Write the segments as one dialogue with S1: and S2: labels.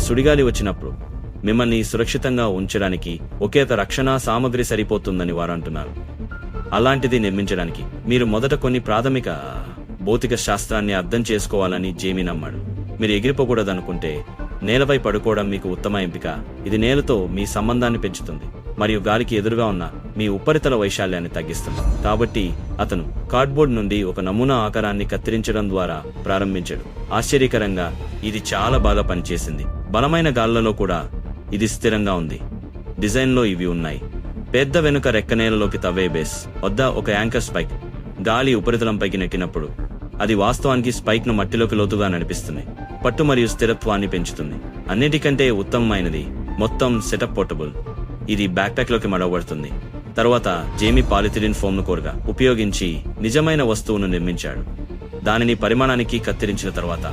S1: సుడిగాలి వచ్చినప్పుడు మిమ్మల్ని సురక్షితంగా ఉంచడానికి ఒకేత రక్షణ సామగ్రి సరిపోతుందని వారు అంటున్నారు. అలాంటిది నిర్మించడానికి మీరు మొదట కొన్ని ప్రాథమిక భౌతిక శాస్త్రాన్ని అర్థం చేసుకోవాలని జేమీ నమ్మాడు. మీరు ఎగిరిపోకూడదనుకుంటే నేలపై పడుకోవడం మీకు ఉత్తమ ఎంపిక. ఇది నేలతో మీ సంబంధాన్ని పెంచుతుంది. మరియు గాలికి ఎదురుగా ఉన్న మీ ఉపరితల వైశాల్యాన్ని తగ్గిస్తుంది. కాబట్టి అతను కార్డ్బోర్డ్ నుండి ఒక నమూనా ఆకారాన్ని కత్తిరించడం ద్వారా ప్రారంభించాడు. ఆశ్చర్యకరంగా ఇది చాలా బాగా పనిచేసింది. బలమైన గాళ్ళలో కూడా ఇది స్థిరంగా ఉంది. డిజైన్లో ఇవి ఉన్నాయి. పెద్ద వెనుక రెక్క నేలలోకి తవ్వే బేస్ వద్ద ఒక యాంకర్ స్పైక్. గాలి ఉపరితలంపైకి నెక్కినప్పుడు అది వాస్తవానికి స్పైక్ను మట్టిలోకి లోతుగా నడిపిస్తుంది. పట్టు మరియు స్థిరత్వాన్ని పెంచుతుంది. అన్నిటికంటే ఉత్తమమైనది మొత్తం సెటప్ పోర్టబుల్. ఇది బ్యాక్ ప్యాక్లోకి మడవబడుతుంది తరువాత జేమీ పాలిథిలిన్ ఫోమ్ను కోరగా ఉపయోగించి నిజమైన వస్తువును నిర్మించాడు. దానిని పరిమాణానికి కత్తిరించిన తర్వాత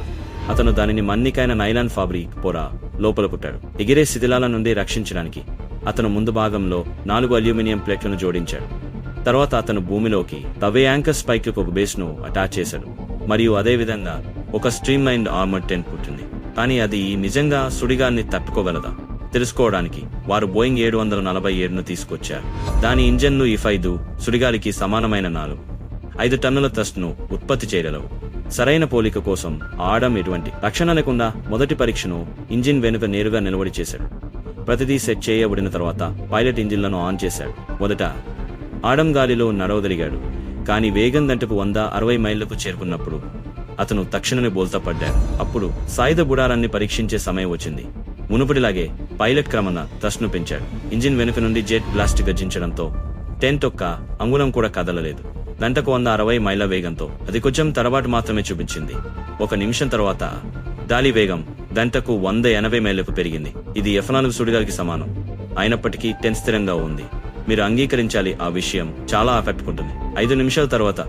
S1: అతను దానిని మన్నికైన నైలాన్ ఫాబ్రిక్ పొర లోపల కుట్టాడు ఎగిరే శిథిలాల నుండి రక్షించడానికి అతను ముందు భాగంలో నాలుగు అల్యూమినియం ప్లేట్లను జోడించాడు. తర్వాత అతను భూమిలోకి తవే యాంకర్ స్పైక్ ఒక బేస్ను అటాచ్ చేశాడు. మరియు అదేవిధంగా ఒక స్ట్రీమ్ లైన్ ఆర్మర్ టెంట్ పుట్టింది. కానీ అది నిజంగా సుడిగాన్ని తట్టుకోగలదా? తెలుసుకోవడానికి వారు బోయింగ్ ఏడు వందల నలభై ఏడును తీసుకొచ్చారు. దాని ఇంజన్లు ఇఫ్ ఐదు సుడిగాలికి సమానమైన నాలుగు. ఐదు టన్నుల థ్రస్ట్ను ఉత్పత్తి చేయగలవు. సరైన పోలిక కోసం ఆడం ఇటువంటి రక్షణ లేకుండా మొదటి పరీక్షను ఇంజిన్ వెనుక నేరుగా నిలబడి చేశాడు. ప్రతిదీ సెట్ చేయబడిన తర్వాత పైలట్ ఇంజిన్లను ఆన్ చేశాడు. మొదట ఆడం గాలిలో నడవదలిగాడు కానీ వేగం గంటకు వంద అరవై మైళ్ళకు చేరుకున్నప్పుడు అతను తక్షణమే బోల్తా పడ్డాడు. అప్పుడు సాయుధ గుడారాన్ని పరీక్షించే సమయం వచ్చింది. మునుపటిలాగే పైలట్ క్రమణ థ్రస్ట్ను పెంచాడు. ఇంజిన్ వెనుక నుండి జెట్ బ్లాస్ట్ గర్జించడంతో టెంట్ ఒక్క అంగుళం కూడా కదలలేదు. గంటకు వంద అరవై మైళ్ళ వేగంతో అది కొంచెం తరబాటు మాత్రమే చూపించింది. ఒక నిమిషం తర్వాత గాలి వేగం గంటకు వంద ఎనభై మైళ్ళకు పెరిగింది. ఇది ఎఫ్ నాలుగు సుడిగాలికి సమానం. అయినప్పటికీ టెన్ స్థిరంగా ఉంది. మీరు అంగీకరించాలి ఆ విషయం చాలా ఆకట్టుకుంటుంది. ఐదు నిమిషాల తర్వాత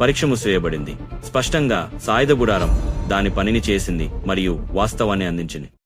S1: పరీక్ష మూసివేయబడింది. స్పష్టంగా సాయుధ గుడారం దాని పనిని చేసింది మరియు వాస్తవాన్ని అందించింది.